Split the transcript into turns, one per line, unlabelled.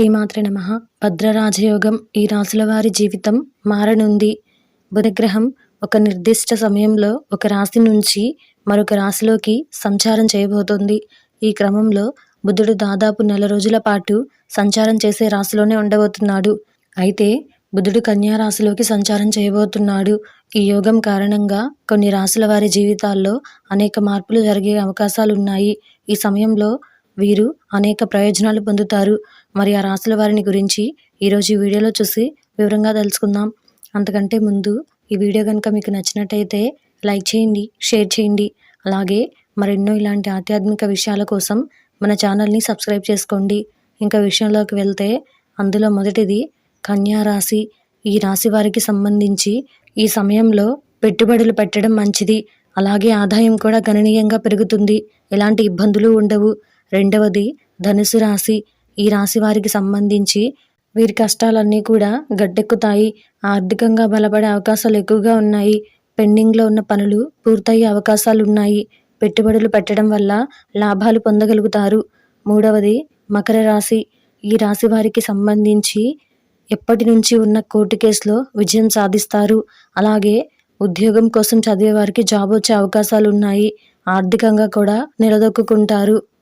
శ్రీమాత్ర నమ. భద్రరాజయోగం ఈ రాశుల వారి జీవితం మారనుంది. బుధగ్రహం ఒక నిర్దిష్ట సమయంలో ఒక రాశి నుంచి మరొక రాశిలోకి సంచారం చేయబోతోంది. ఈ క్రమంలో బుధుడు దాదాపు నెల రోజుల పాటు సంచారం చేసే రాశిలోనే ఉండబోతున్నాడు. అయితే బుధుడు కన్యా రాశిలోకి సంచారం చేయబోతున్నాడు. ఈ యోగం కారణంగా కొన్ని రాశుల వారి జీవితాల్లో అనేక మార్పులు జరిగే అవకాశాలు ఉన్నాయి ఈ సమయంలో వీరు అనేక ప్రయోజనాలు పొందుతారు. మరి ఆ రాసుల వారిని గురించి ఈరోజు ఈ వీడియోలో చూసి వివరంగా తెలుసుకుందాం. అంతకంటే ముందు ఈ వీడియో కనుక మీకు నచ్చినట్టయితే లైక్ చేయండి షేర్ చేయండి. అలాగే మరెన్నో ఇలాంటి ఆధ్యాత్మిక విషయాల కోసం మన ఛానల్ని సబ్స్క్రైబ్ చేసుకోండి. ఇంకా విషయంలోకి వెళ్తే అందులో మొదటిది కన్యా రాశి. ఈ రాశి వారికి సంబంధించి ఈ సమయంలో పెట్టుబడులు పెట్టడం మంచిది. అలాగే ఆదాయం కూడా గణనీయంగా పెరుగుతుంది. ఎలాంటి ఇబ్బందులు ఉండవు. రెండవది ధనుసు రాశి. ఈ రాశి వారికి సంబంధించి వీరి కష్టాలన్నీ కూడా గట్టెక్కుతాయి ఆర్థికంగా బలపడే అవకాశాలు ఎక్కువగా ఉన్నాయి. పెండింగ్లో ఉన్న పనులు పూర్తయ్యే అవకాశాలు ఉన్నాయి పెట్టుబడులు పెట్టడం వల్ల లాభాలు పొందగలుగుతారు. మూడవది మకర రాశి. ఈ రాశి వారికి సంబంధించి ఎప్పటి నుంచి ఉన్న కోర్టు కేసులో విజయం సాధిస్తారు. అలాగే ఉద్యోగం కోసం చదివే వారికి జాబ్ వచ్చే అవకాశాలు ఉన్నాయి ఆర్థికంగా కూడా నిలదొక్కుంటారు